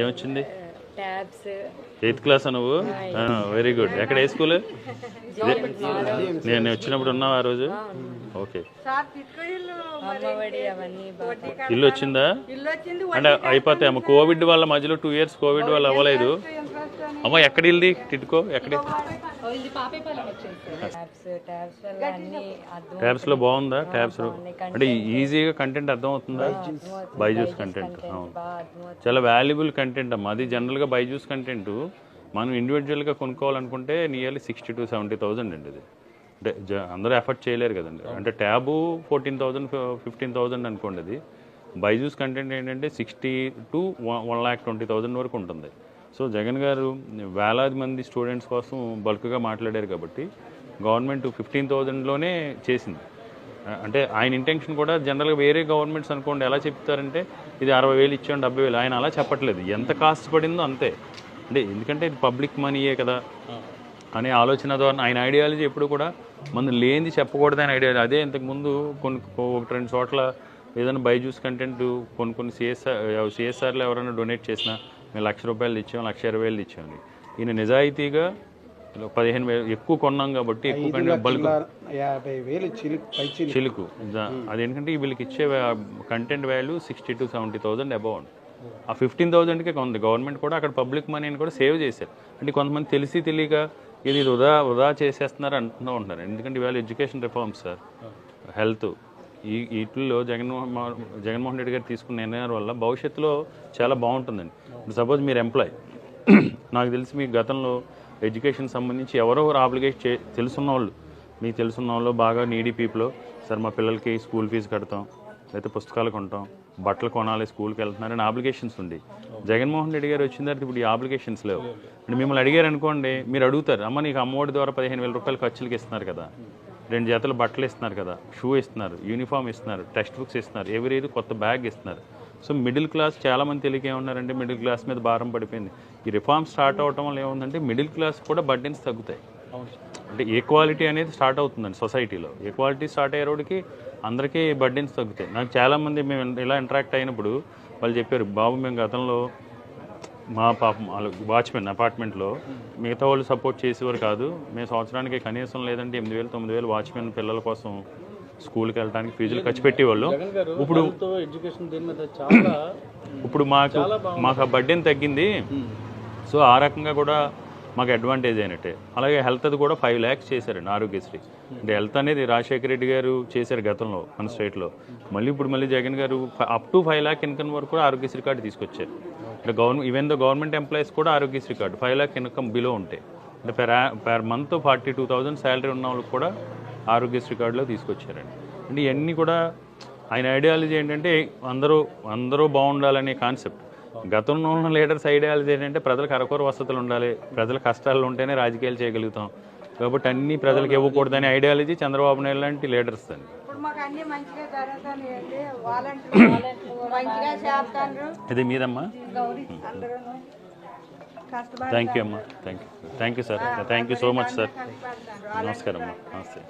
ఏమొచ్చింది? Eighth class నువ్వు? Very good. ఎక్కడ ఏ స్కూల్? నేను వచ్చినప్పుడు ఉన్నావు ఆ రోజు? ఓకే. ఇల్లు వచ్చిందా అంటే అయిపోతాయి అమ్మ. కోవిడ్ వల్ల మధ్యలో టూ ఇయర్స్ కోవిడ్ వల్ల అవ్వలేదు. అమ్మ ఎక్కడ ఇల్ది? టిట్కో ఎక్కడ? ట్యాబ్స్లో బాగుందా? ట్యాబ్స్ అంటే ఈజీగా కంటెంట్ అర్థం అవుతుందా బైజూస్ కంటెంట్ చాలా వాల్యుబుల్ కంటెంట్ అమ్మా. అది జనరల్గా బైజూస్ కంటెంట్ మనం ఇండివిజువల్గా కొనుక్కోవాలనుకుంటే nearly sixty to seventy thousand అండి ఇది. అంటే జ- అందరూ ఎఫర్ట్ చేయలేరు కదండి. అంటే tab fourteen thousand fifteen thousand అనుకోండి అది. బైజూస్ కంటెంట్ ఏంటంటే sixty to one lakh twenty thousand వరకు ఉంటుంది. సో జగన్ గారు వేలాది మంది స్టూడెంట్స్ కోసం బల్క్గా మాట్లాడారు కాబట్టి గవర్నమెంట్ ఫిఫ్టీన్ థౌజండ్లోనే చేసింది. అంటే ఆయన ఇంటెన్షన్ కూడా జనరల్గా వేరే గవర్నమెంట్స్ అనుకోండి ఎలా చెప్తారంటే ఇది అరవై వేలు ఇచ్చాం డెబ్బై వేలు. ఆయన అలా చెప్పట్లేదు. ఎంత కాస్ట్ పడిందో అంతే. అంటే ఎందుకంటే ఇది పబ్లిక్ మనీయే కదా. అనే ఆలోచన ద్వారా ఆయన ఐడియాలజీ ఎప్పుడు కూడా మనం లేనిది చెప్పకూడదని ఐడియాలజీ. అదే ఇంతకుముందు కొన్ని ఒకటి రెండు చోట్ల ఏదైనా బైజూస్ కంటెంట్ కొన్ని కొన్ని సిఎస్ఆర్ సిఎస్ఆర్లో ఎవరైనా డొనేట్ చేసినా మేము లక్ష రూపాయలు ఇచ్చాం లక్ష ఇరవై వేలు ఇచ్చామని ఈయన నిజాయితీగా పదిహేను వేలు ఎక్కువ కొన్నాం కాబట్టి ఎక్కువ కంటే బల్క్. యాభై వేలు చిలుకు పై చిలుకు. చిలుకు ద- అదేంటంటే వీళ్ళకి ఇచ్చే content value sixty to seventy thousand above ఆ ఫిఫ్టీన్ థౌసండ్కే కొంది గవర్నమెంట్ కూడా అక్కడ పబ్లిక్ మనీని కూడా సేవ్ చేశారు. అంటే కొంతమంది తెలిసి తెలియక ఇది వృధా వృధా చేసేస్తున్నారు అంటున్నా ఉంటున్నారు ఎందుకంటే ఇవాళ ఎడ్యుకేషన్ రిఫార్మ్స్ సార్ హెల్త్ ఈ వీటిల్లో జగన్మోహన్ జగన్మోహన్ రెడ్డి గారు తీసుకున్న నిర్ణయాల వల్ల భవిష్యత్తులో చాలా బాగుంటుందండి. సపోజ్ మీరు ఎంప్లాయ్ నాకు తెలిసి మీ గతంలో ఎడ్యుకేషన్ సంబంధించి ఎవరో ఒకరు ఆబ్లిగేట్ చే తెలుసున్న వాళ్ళు మీకు తెలుసున్న వాళ్ళు బాగా నీడీ పీపుల్ సార్ మా పిల్లలకి స్కూల్ ఫీజు కడతాం లేకపోతే పుస్తకాలు కొంటాం బట్టలు కొనాలి స్కూల్కి వెళ్తున్నారని ఆబ్లిగేషన్స్ ఉండి. జగన్మోహన్ రెడ్డి గారు వచ్చిన తర్వాత ఇప్పుడు ఈ ఆబ్లిగేషన్స్ లేవు. అంటే మిమ్మల్ని అడిగారు అనుకోండి మీరు అడుగుతారు అమ్మ నీకు అమ్మఒడి ద్వారా పదిహేను వేల రూపాయలు ఖర్చులకి ఇస్తున్నారు కదా. రెండు జతలు బట్టలు ఇస్తున్నారు కదా. షూ ఇస్తున్నారు యూనిఫామ్ ఇస్తున్నారు టెక్స్ట్ బుక్స్ ఇస్తున్నారు ఎవరి కొత్త బ్యాగ్ ఇస్తున్నారు. సో మిడిల్ క్లాస్ చాలా మంది తెలియక ఏమన్నారంటే మిడిల్ క్లాస్ మీద భారం పడిపోయింది. ఈ రిఫార్మ్ స్టార్ట్ అవటం వల్ల ఏముందంటే మిడిల్ క్లాస్ కూడా బర్డెన్స్ తగ్గుతాయి. అంటే ఈక్వాలిటీ అనేది స్టార్ట్ అవుతుందండి సొసైటీలో. ఈక్వాలిటీ స్టార్ట్ అయ్యే రోడ్డుకి అందరికీ బర్డెన్స్ తగ్గుతాయి. నాకు చాలామంది మేము ఇలా ఇంటరాక్ట్ అయినప్పుడు వాళ్ళు చెప్పారు బాబు మేము గతంలో మా పాపం వాళ్ళు వాచ్మెన్ అపార్ట్మెంట్లో మిగతా వాళ్ళు సపోర్ట్ చేసేవారు కాదు. మేము సంవత్సరానికి కనీసం లేదంటే ఎనిమిది వేలు తొమ్మిది వేలు వాచ్మెన్ పిల్లల కోసం స్కూల్కి వెళ్ళడానికి ఫీజులు ఖర్చు పెట్టేవాళ్ళు. ఇప్పుడు ఇప్పుడు మాకు మాకు ఆ బర్డెన్ తగ్గింది. సో ఆ రకంగా కూడా మాకు అడ్వాంటేజ్ అయినట్టే. అలాగే హెల్త్ అది కూడా ఫైవ్ ల్యాక్స్ చేశారండి ఆరోగ్యశ్రీ. అంటే హెల్త్ అనేది రాజశేఖర రెడ్డి గారు చేశారు గతంలో మన స్టేట్లో. మళ్ళీ ఇప్పుడు మళ్ళీ Jagan garu up to five lakh income వరకు కూడా ఆరోగ్యశ్రీ కార్డు తీసుకొచ్చారు. అంటే government even though government employees కూడా Aarogyasri card five lakh income below ఉంటాయి అంటే per per month forty two thousand salary ఉన్న వాళ్ళకి కూడా ఆరోగ్యశ్రీ కార్డులో తీసుకొచ్చారండి. అంటే ఇవన్నీ కూడా ఆయన ఐడియాలజీ ఏంటంటే అందరూ అందరూ బాగుండాలనే కాన్సెప్ట్ గతంలో ఉన్న లీడర్స్ ఐడియాలజీ ఏంటంటే ప్రజలకు అరకొర వసతులు ఉండాలి ప్రజల కష్టాలు ఉంటేనే రాజకీయాలు చేయగలుగుతాం. కాబట్టి అన్ని ప్రజలకు ఇవ్వకూడదనే ఐడియాలజీ చంద్రబాబు నాయుడు లాంటి లీడర్స్ అండి. ఇప్పుడు మాకు థ్యాంక్ యూ అమ్మా. Thank you thank you sir thank you so much sir నమస్కారం అమ్మా. నమస్తే.